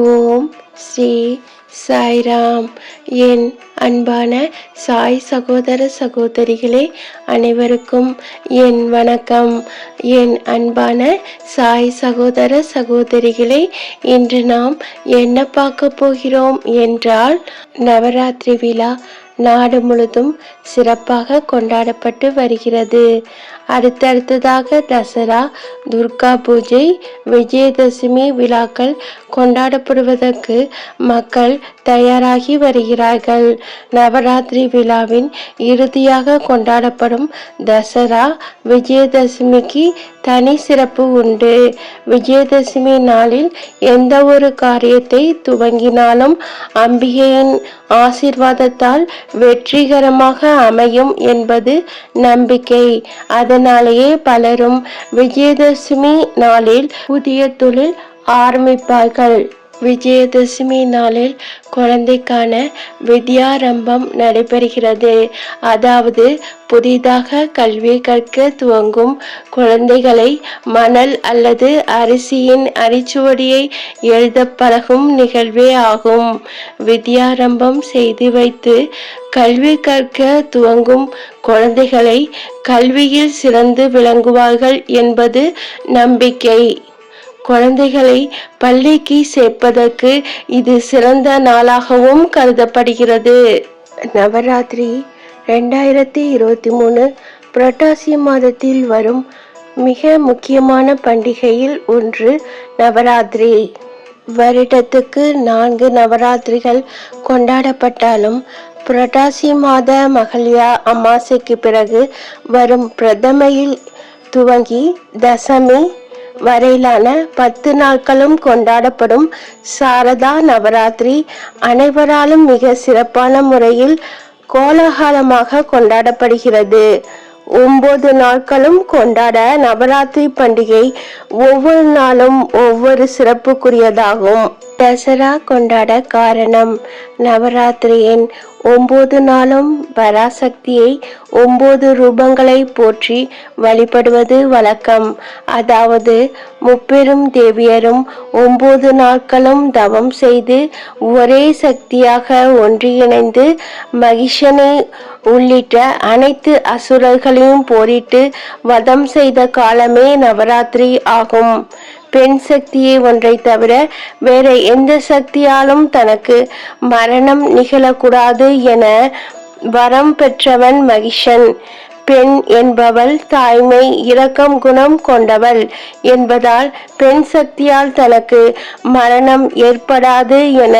ஓம் ஸ்ரீ சாய்ராம். என் அன்பான சாய் சகோதர சகோதரிகளே அனைவருக்கும் என் வணக்கம். என் அன்பான சாய் சகோதர சகோதரிகளே இன்று நாம் என்ன பார்க்க போகிறோம் என்றால் நவராத்திரி விழா நாடு முழுதும் சிறப்பாக கொண்டாடப்பட்டு வருகிறது. அடுத்தடுத்ததாக தசரா துர்கா பூஜை விஜயதசமி விழாக்கள் கொண்டாடப்படுவதற்கு மக்கள் தயாராகி வருகிறார்கள். நவராத்திரி விழாவின் இறுதியாக கொண்டாடப்படும் தசரா விஜயதசமிக்கு தனி சிறப்பு உண்டு. விஜயதசமி நாளில் எந்த ஒரு காரியத்தை துவங்கினாலும் அம்பிகையின் ஆசிர்வாதத்தால் வெற்றிகரமாக அமையும் என்பது நம்பிக்கை. அதனாலேயே பலரும் விஜயதசமி நாளில் புதிய தொழில் ஆரம்பிப்பார்கள். விஜயதசமி நாளில் குழந்தைக்கான வித்யாரம்பம் நடைபெறுகிறது. அதாவது புதிதாக கல்வி கற்க துவங்கும் குழந்தைகளை மணல் அல்லது அரிசியின் அரிச்சுவடியை எழுத பழகும் நிகழ்வே ஆகும். வித்யாரம்பம் செய்து வைத்து கல்வி கற்க துவங்கும் குழந்தைகளை கல்வியில் சிறந்து விளங்குவார்கள் என்பது நம்பிக்கை. குழந்தைகளை பள்ளிக்கு சேர்ப்பதற்கு இது சிறந்த நாளாகவும் கருதப்படுகிறது. நவராத்திரி ரெண்டாயிரத்தி இருபத்தி மூணு புரட்டாசி மாதத்தில் வரும் மிக முக்கியமான பண்டிகையில் ஒன்று நவராத்திரி. வருடத்துக்கு நான்கு நவராத்திரிகள் கொண்டாடப்பட்டாலும் புரட்டாசி மாத மகளியா அமாசைக்கு பிறகு வரும் பிரதமையில் துவங்கி தசமி வரையிலான பத்து நாட்களும் கொண்டாடப்படும் சாரதா நவராத்திரி அனைவராலும் மிக சிறப்பான முறையில் கோலாகலமாக கொண்டாடப்படுகிறது. ஒன்பது நாட்களும் கொண்டாட நவராத்திரி பண்டிகை ஒவ்வொரு நாளும் ஒவ்வொரு சிறப்புக்குரியதாகும். தசரா கொண்டாட காரணம் நவராத்திரியின் ஒம்பது நாளும் பராசக்தியை ஒம்பது ரூபங்களை போற்றி வழிபடுவது வழக்கம். அதாவது முப்பெரும் தேவியரும் ஒம்பது நாட்களும் தவம் செய்து ஒரே சக்தியாக ஒன்றிணைந்து மகிஷனை உள்ளிட்ட அனைத்து அசுரர்களையும் போரிட்டு வதம் செய்த காலமே நவராத்திரி ஆகும். பெண் சக்தியை ஒன்றை தவிர வேற எந்த சக்தியாலும் தனக்கு மரணம் நிகழக்கூடாது என வரம் பெற்றவன் மகிஷன். பெண் என்பவள் தாய்மை இரக்கம் குணம் கொண்டவள் என்பதால் பெண் சக்தியால் தனக்கு மரணம் ஏற்படாது என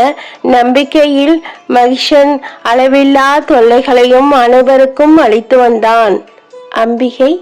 நம்பிக்கையில் மகிஷன் அளவில்லா தொல்லைகளையும் அனைவருக்கும் அளித்து வந்தான். அம்பிகை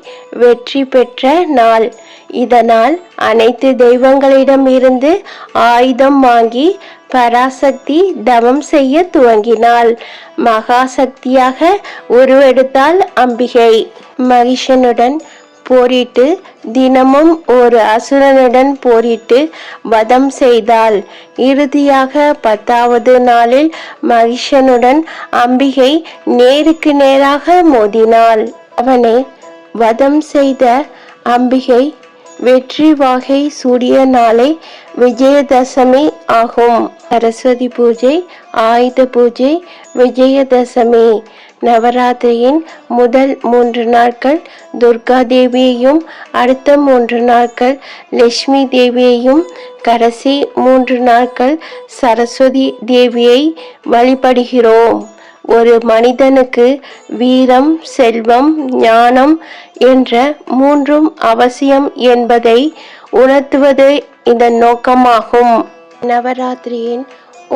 வெற்றி பெற்ற நாள். இதனால் அனைத்து தெய்வங்களிடம் இருந்து ஆயுதம் வாங்கி பராசக்தி தவம் செய்ய துவங்கினாள். மகாசக்தியாக உருவெடுத்தாள் அம்பிகை. மகிஷனுடன் போரிட்டு தினமும் ஒரு அசுரனுடன் போரிட்டு வதம் செய்தாள். இறுதியாக பத்தாவது நாளில் மகிஷனுடன் அம்பிகை நேருக்கு நேராக மோதினாள். அவனை வதம் செய்த அம்பிகை வெற்றி வாகை சூடிய நாளை விஜயதசமி ஆகும். சரஸ்வதி பூஜை ஆயுத பூஜை விஜயதசமி. நவராத்திரியின் முதல் மூன்று நாட்கள் துர்கா தேவியையும் அடுத்த மூன்று நாட்கள் லட்சுமி தேவியையும் கடைசி மூன்று நாட்கள் சரஸ்வதி தேவியை வழிபடுகிறோம். ஒரு மனிதனுக்கு வீரம் செல்வம் ஞானம் என்ற மூன்றும் அவசியம் என்பதை உணர்த்துவது இதன் நோக்கமாகும். நவராத்திரியின்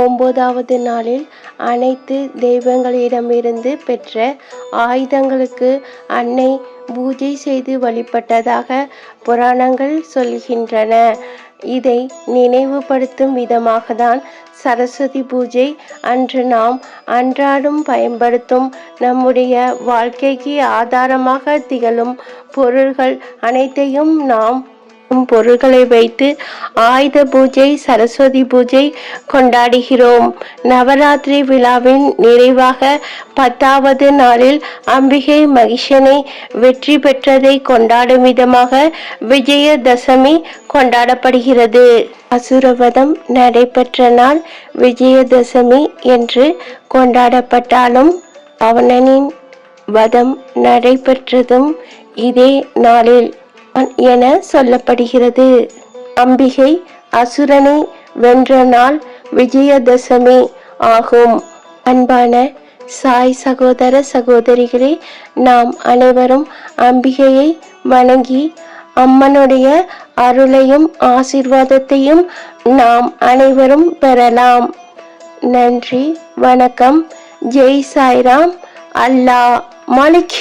ஒன்பதாவது நாளில் அனைத்து தெய்வங்களிடமிருந்து பெற்ற ஆயுதங்களுக்கு அன்னை பூஜை செய்து வழிபட்டதாக புராணங்கள் சொல்கின்றன. இதை நினைவுபடுத்தும் விதமாக தான் சரஸ்வதி பூஜை அன்று நாம் அன்றாடும் பயன்படுத்தும் நம்முடைய வாழ்க்கைக்கு ஆதாரமாக திகழும் பொருள்கள் அனைத்தையும் நாம் பொருள்களை வைத்து ஆயுத பூஜை சரஸ்வதி பூஜை கொண்டாடுகிறோம். நவராத்திரி விழாவின் நிறைவாக பத்தாவது நாளில் அம்பிகை மகிஷனை வெற்றி பெற்றதை கொண்டாடும் விதமாக விஜயதசமி கொண்டாடப்படுகிறது. அசுரவதம் நடைபெற்ற நாள் விஜயதசமி என்று கொண்டாடப்பட்டாலும் பவனனின் வதம் நடைபெற்றதும் இதே நாளில். என சொல்லப்படுகிறது. அம்பிகை அசுரனை வென்ற நாள் விஜயதசமி ஆகும். அன்பான சாய் சகோதர சகோதரிகளே நாம் அனைவரும் அம்பிகையை வணங்கி அம்மனுடைய அருளையும் ஆசிர்வாதத்தையும் நாம் அனைவரும் பெறலாம். நன்றி வணக்கம். ஜெய் சாய்ராம். அல்லாஹ் மாலிக்